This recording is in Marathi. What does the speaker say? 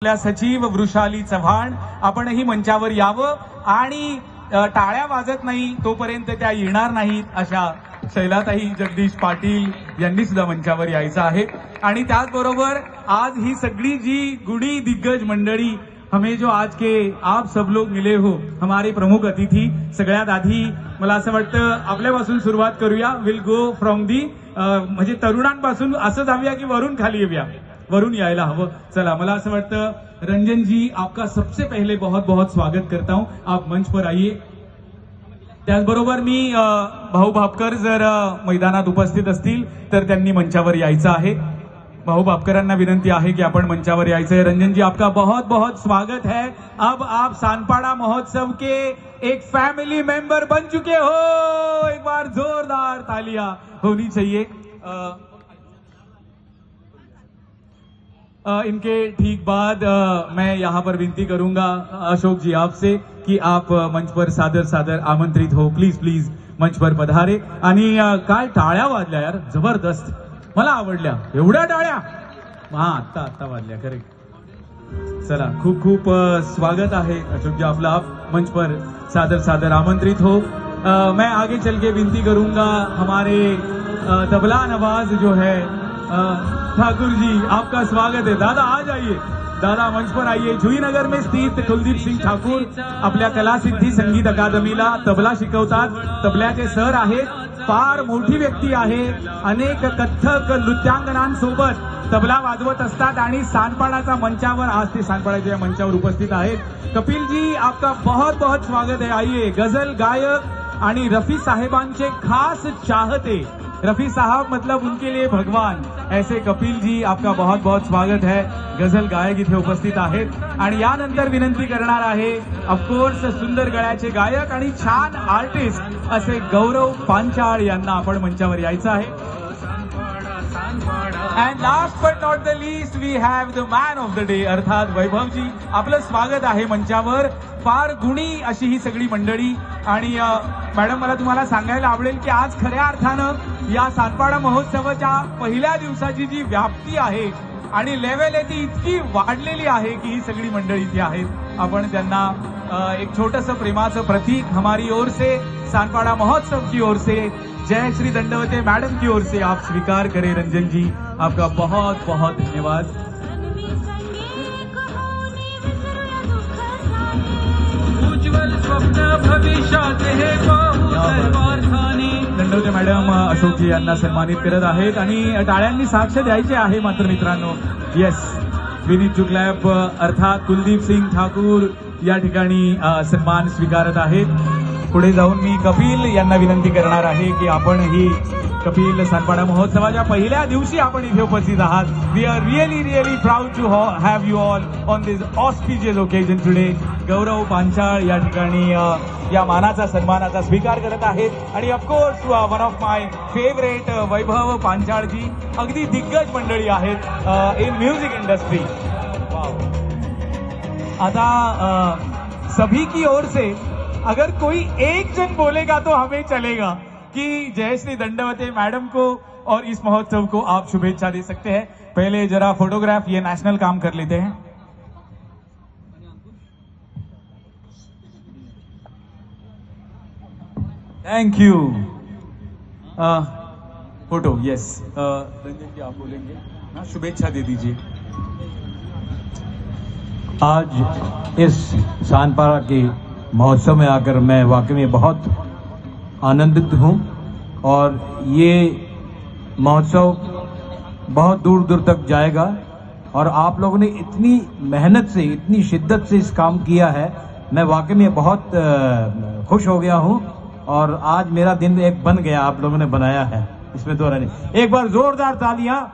आपल्या सचिव वृषाली चव्हाण आपणही मंचावर यावं आणि टाळ्या वाजत नाही तोपर्यंत त्या येणार नाहीत अशा शैलाताई जगदीश पाटील यांनी सुद्धा मंचावर यायचं आहे. आणि त्याचबरोबर आज ही सगळी जी गुणी दिग्गज मंडळी हमें जो आज के आप सब लोग मिले हो हमारे प्रमुख अतिथी सगळ्यात आधी मला असं वाटतं आपल्यापासून सुरुवात करूया. विल गो फ्रॉम दी म्हणजे तरुणांपासून असं जाऊया की वरून खाली येऊया. वरून यायला हवं. चला मला असं वाटतं रंजन जी आपका सबसे पहले बहुत बहुत स्वागत करता हूं. आप मंच पर आइए. त्याचबरोबर मी भाऊ भापकर जर मैदानात उपस्थित असतील तर त्यांनी मंचावर यायचं आहे. भाऊ भापकरांना विनंती आहे की आपण मंचावर यायचं आहे रंजन जी आपका बहुत बहुत स्वागत है. अब आप सानपाड़ा महोत्सव के एक फैमिली मेंबर बन चुके हो. एक बार जोरदार तालियां होनी चाहिए. आ, इनके ठीक बाद मैं यहाँ पर विनती करूँगा अशोक जी आपसे कि आप मंच पर सादर सादर आमंत्रित हो। प्लीज़ प्लीज़ मंच पर पधारे। काय टाळ्या वाजल्या यार? ज़बरदस्त. मला आवडल्या. एवढ्या टाळ्या? हा आत्ता आत्ता वाजल्या. करेक्ट चला खूप खूप स्वागत है अशोक जी आपला आप मंच पर सादर सादर आमंत्रित हो. अ, मैं आगे चल के विनती करूँगा हमारे तबला नवाज़ जो है ठाकुर जी आपका स्वागत है। दादा आ जाइए। दादा मंच पर आइए। जुईनगर में स्थित कुलदीप सिंग ठाकूर आपल्या कलासिद्धी संगीत अकादमीला तबला शिकवतात. तबल्याचे सर आहेत फार मोठी व्यक्ती आहे. अनेक कथ्थक नृत्यांगनांसोबत तबला वाजवत असतात आणि सांडपाडाचा मंचावर आज ते सांडपाडाच्या या मंचावर उपस्थित आहेत. कपिल जी आपका बहुत बहुत स्वागत है आइए गझल गायक आणि रफी साहेबांचे खास चाहते. रफी साहब मतलब उनके लिए भगवान। ऐसे कपिल जी आपका बहुत बहुत स्वागत है। गझल गायक इथे उपस्थित आहेत। आणि यानंतर विनंती करणार आहे ऑफकोर्स सुंदर गळ्याचे गायक आणि छान आर्टिस्ट असे गौरव पांचाळ यांना आपण मंचावर यायचं आहे. And last but not the least we have the man of the day अर्थात वैभवजी. आपलं स्वागत आहे मंचावर. फार गुणी अशी ही सगळी मंडळी. आणि मॅडम मला तुम्हाला सांगायला आवडेल की आज खऱ्या अर्थानं या सातपाडा महोत्सवाच्या पहिल्या दिवसाची जी व्याप्ती आहे आणि लेवल आहे ती इतकी वाढलेली आहे की ही सगळी मंडळी इथे आहेत. आपण त्यांना एक छोटस प्रेमाचं प्रतीक हमारी ओर से सानपाड़ा महोत्सव की ओर से जय श्री दंडवते मैडम की ओर से आप स्वीकार करें रंजन जी। आपका बहुत बहुत धन्यवाद। दंडवते मॅडम अशोक जी यांना सन्मानित करत आहेत आणि टाळ्यांनी साक्ष द्यायचे आहे मात्र मित्रांनो. येस विनीत जुगलॅब अर्थात कुलदीप सिंग ठाकूर या ठिकाणी सन्मान स्वीकारत आहेत. पुढे जाऊन मी कपिल यांना विनंती करणार आहे की आपण ही कपिल सानपाडा महोत्सवाच्या पहिल्या दिवशी आपण इथे उपस्थित आहात. We are really really proud to have you all on this auspicious occasion today Gaurav Panchal या ठिकाणी या मानाचा सन्मानाचा स्वीकार करत आहेत. आणि of course one of my favourite Vaibhav Panchalji. अगदी दिग्गज मंडळी आहेत इन म्युझिक इंडस्ट्री आता सभी की ओर से अगर कोई एक जन बोलेगा तो हमें चलेगा। कि जयश्री दंडवते मैडम को और इस महोत्सव को आप शुभेच्छा दे सकते हैं। पहले जरा फोटोग्राफ ये नेशनल काम कर लेते हैं। Thank you photo yes Ranjan ji आप बोलेंगे। हाँ, शुभेच्छा दे दीजिए। आज इस सानपारा के महोत्सव में आकर मैं वाकई में बहुत आनंदित हूँ। और ये महोत्सव बहुत दूर दूर तक जाएगा। और आप लोगों ने इतनी मेहनत से, इतनी शिद्दत से इस काम किया है। मैं वाकई में बहुत खुश हो गया हूँ। और आज मेरा दिन एक बन गया, आप लोगों ने बनाया है। इसमें दो नहीं एक बार जोरदार तालियाँ।